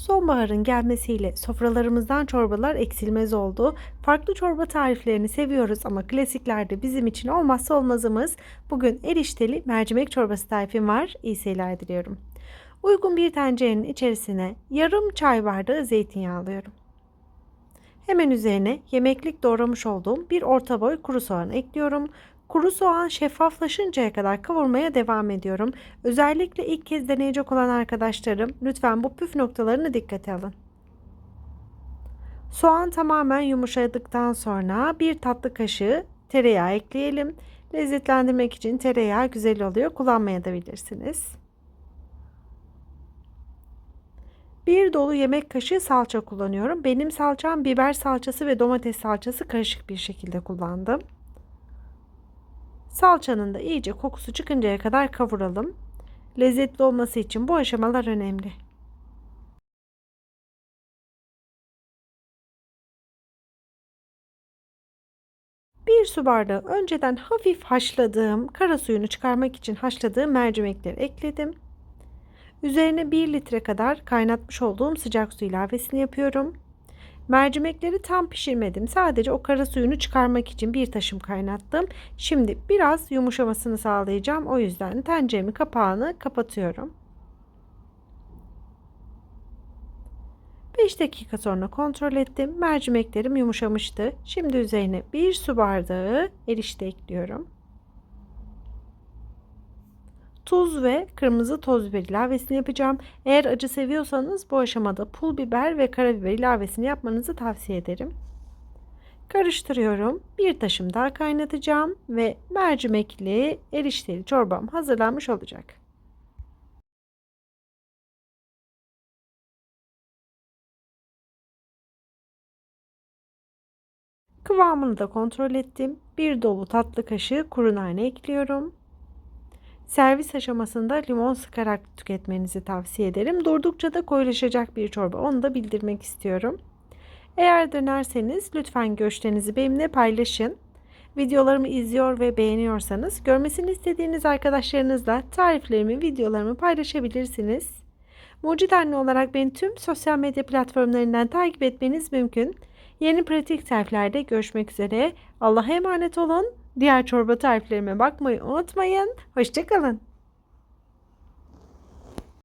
Sonbaharın gelmesiyle sofralarımızdan çorbalar eksilmez oldu. Farklı çorba tariflerini seviyoruz ama klasiklerde bizim için olmazsa olmazımız. Bugün erişteli mercimek çorbası tarifim var. İyi seyirler diliyorum. Uygun bir tencerenin içerisine yarım çay bardağı zeytinyağı alıyorum. Hemen üzerine yemeklik doğramış olduğum bir orta boy kuru soğan ekliyorum. Kuru soğan şeffaflaşıncaya kadar kavurmaya devam ediyorum. Özellikle ilk kez deneyecek olan arkadaşlarım lütfen bu püf noktalarını dikkate alın. Soğan tamamen yumuşadıktan sonra bir tatlı kaşığı tereyağı ekleyelim. Lezzetlendirmek için tereyağı güzel oluyor. Kullanmaya da bilirsiniz. Bir dolu yemek kaşığı salça kullanıyorum. Benim salçam biber salçası ve domates salçası karışık bir şekilde kullandım. Salçanın da iyice kokusu çıkıncaya kadar kavuralım. Lezzetli olması için bu aşamalar önemli. Bir su bardağı önceden hafif haşladığım, kara suyunu çıkarmak için haşladığım mercimekleri ekledim. Üzerine 1 litre kadar kaynatmış olduğum sıcak su ilavesini yapıyorum. Mercimekleri tam pişirmedim. Sadece o kara suyunu çıkarmak için bir taşım kaynattım. Şimdi biraz yumuşamasını sağlayacağım. O yüzden tenceremin kapağını kapatıyorum. 5 dakika sonra kontrol ettim. Mercimeklerim yumuşamıştı. Şimdi üzerine 1 su bardağı erişte ekliyorum. Tuz ve kırmızı toz biber ilavesini yapacağım. Eğer acı seviyorsanız bu aşamada pul biber ve karabiber ilavesini yapmanızı tavsiye ederim. Karıştırıyorum. Bir taşım daha kaynatacağım ve mercimekli erişteli çorbam hazırlanmış olacak. Kıvamını da kontrol ettim. Bir dolu tatlı kaşığı kuru nane ekliyorum. Servis aşamasında limon sıkarak tüketmenizi tavsiye ederim. Durdukça da koyulaşacak bir çorba. Onu da bildirmek istiyorum. Eğer denerseniz lütfen görüşlerinizi benimle paylaşın. Videolarımı izliyor ve beğeniyorsanız görmesini istediğiniz arkadaşlarınızla tariflerimi, videolarımı paylaşabilirsiniz. Mucit Anne olarak beni tüm sosyal medya platformlarından takip etmeniz mümkün. Yeni pratik tariflerde görüşmek üzere. Allah'a emanet olun. Diğer çorba tariflerime bakmayı unutmayın. Hoşçakalın.